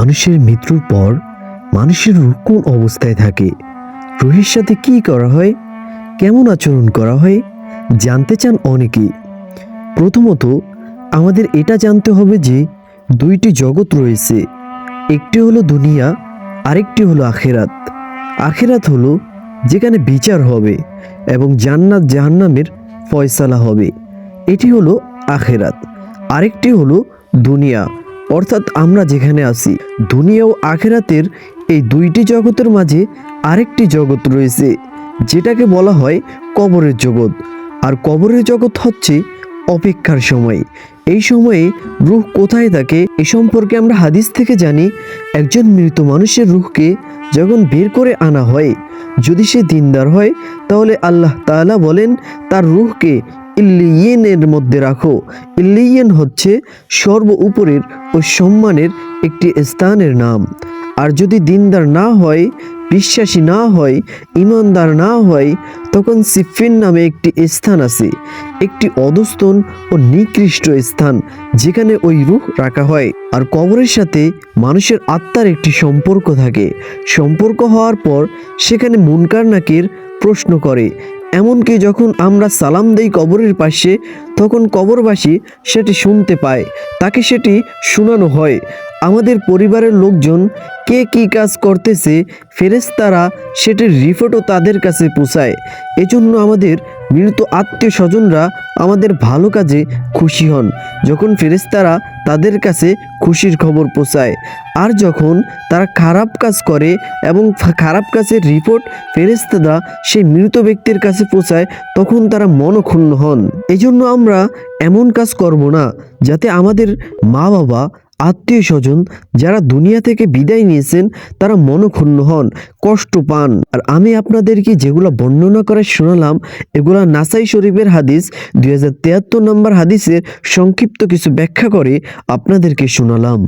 মানুষের মৃত্যুর পর মানুষের কোন অবস্থায় থাকে? রুহের সাথে কি করা হয়? কেমন আচরণ করা হয়? জানতে চান অনেকেই। প্রথমত, আমাদের এটা জানতে হবে যে দুইটি জগৎ রয়েছে। একটি হলো দুনিয়া, আরেকটি হলো আখেরাত। আখেরাত হলো যেখানে বিচার হবে এবং জান্নাত জাহান্নামের ফয়সালা হবে। এটি হলো আখেরাত। আরেকটি হলো দুনিয়া, অর্থাৎ আমরা যেখানে আছি। দুনিয়া ও আখেরাতের এই দুইটি জগতের মাঝে আরেকটি জগৎ রয়েছে, যেটাকে বলা হয় কবরের জগৎ। আর কবরের জগৎ হচ্ছে অপেক্ষার সময়। এই সময়ে রুহ কোথায় থাকে এ সম্পর্কে আমরা হাদিস থেকে জানি, একজন মৃত মানুষের রুহকে যখন বের করে আনা হয়, যদি সে দিনদার হয়, তাহলে আল্লাহ তাআলা বলেন, তার রুহকে ইল্লিয়েনের মধ্যে রাখো। ইল্লিয়েন হচ্ছে সর্ব উপরের ও সম্মানের একটি স্থানের নাম। আর যদি দিনদার না হয়, বিশ্বাসী না হয়, ইমানদার না হয়, তখন সিফিন নামে একটি স্থান আছে। একটি অধস্তন ও নিকৃষ্ট স্থান, যেখানে ওই রূহ রাখা হয়। আর কবরের সাথে মানুষের আত্মার একটি সম্পর্ক থাকে। সম্পর্ক হওয়ার পর সেখানে মুনকার নাকির প্রশ্ন করে এমনকি যখন আমরা সালাম দেই কবরের পাশে, তখন কবরবাসী সেটি শুনতে পায়। তাকে সেটি শোনানো হয়। আমাদের পরিবারের লোকজন কে কী কাজ করতেছে ফেরেস্তারা সেটির রিপোর্টও তাদের কাছে পৌঁছায়। এজন্য আমাদের মৃত আত্মীয় স্বজনরা আমাদের ভালো কাজে খুশি হন। যখন ফেরেশতারা তাদের কাছে খুশির খবর পৌঁছায় আর যখন তারা খারাপ কাজ করে এবং খারাপ কাজের রিপোর্ট ফেরেশতারা সেই মৃত ব্যক্তির কাছে পৌঁছায়, তখন তারা মনক্ষুণ্ণ হন। এজন্য আমরা এমন কাজ করব না যাতে আমাদের মা বাবা আত্মীয় স্বজন যারা দুনিয়া থেকে বিদায় নিয়েছেন, তারা মনক্ষুণ্ণ হন, কষ্ট পান। আর আমি আপনাদেরকে যেগুলো বর্ণনা করে শোনালাম, এগুলা নাসাই শরীফের হাদিস, দুই হাজার তিয়াত্তর নম্বর হাদিসের সংক্ষিপ্ত কিছু ব্যাখ্যা করে আপনাদেরকে শোনালাম।